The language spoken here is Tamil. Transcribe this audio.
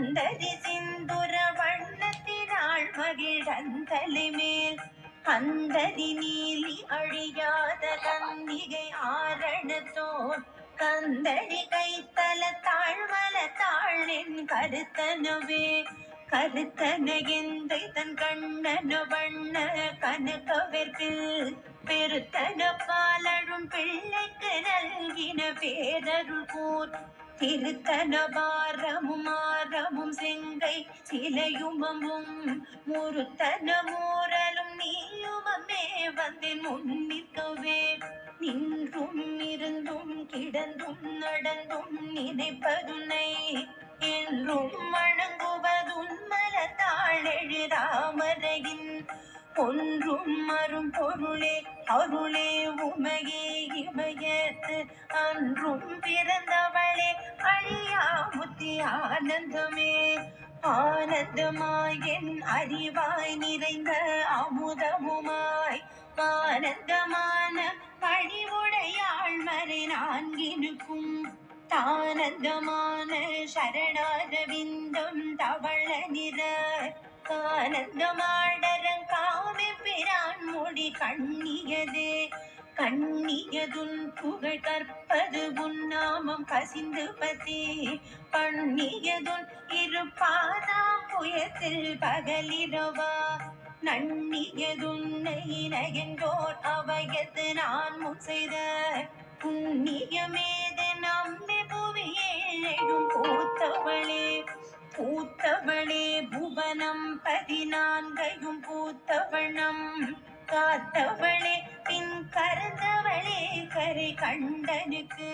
சுந்தரி சிந்துர வண்ணத்தினாள் மகிழந்தலை மேல். அந்தரி நீலி அழியாத கந்திகை ஆரணத்தோர் கந்தடி கைத்தல தாழ்வல தாழின் கருத்தனவே கருத்தன எந்தை தன் கண்ணன வண்ண கனகவெற்பில் பெருத்தன பாலழும் பிள்ளைக்கு நல்கின பேரருள் கூர். திருத்தன பாரமுமா மரமும் செங்கை சிலையுமமும் முருத்தன மூரலும் நீயுமமே வந்தேன் முன் நிற்கவே. நின்றும் இருந்தும் கிடந்தும் நடந்தும் நினைப்பதுனை என்றும் வணங்குவதுன் மலத்தாழெழு ராமரையின் ஒன்றும் மறும் பொருளே அருளே உமையே இமயத்து அன்றும் பிறந்த ஆனந்தமே ஆனந்தமாய் என் அறிவாய் நிறைந்த அமுதமுமாய். ஆனந்தமான பணிவுடையாள் மறை நான்கினுக்கும் தானந்தமான சரணாரவிந்தம் தவள நிற ஆனந்தமாடரங்காமே பிரான் மொழி கண்ணியதே. கண்ணியதுன் புகழ் கற்பது உன்னாமம் கசிந்து பதே. பண்ணியதுன் இருப்பாதாம் புயத்தில் பகலிரவா? நன்னியதுன்னை நயங்கோர் அவையத்து நான் முன் செய்த. புண்ணியமேது நம்மை புவியேழும் பூத்தவளே. பூத்தவளே புவனம் பதினான்கையும் பூத்தவண்ணம் காத்தவளே பின் கரை கண்டனுக்கு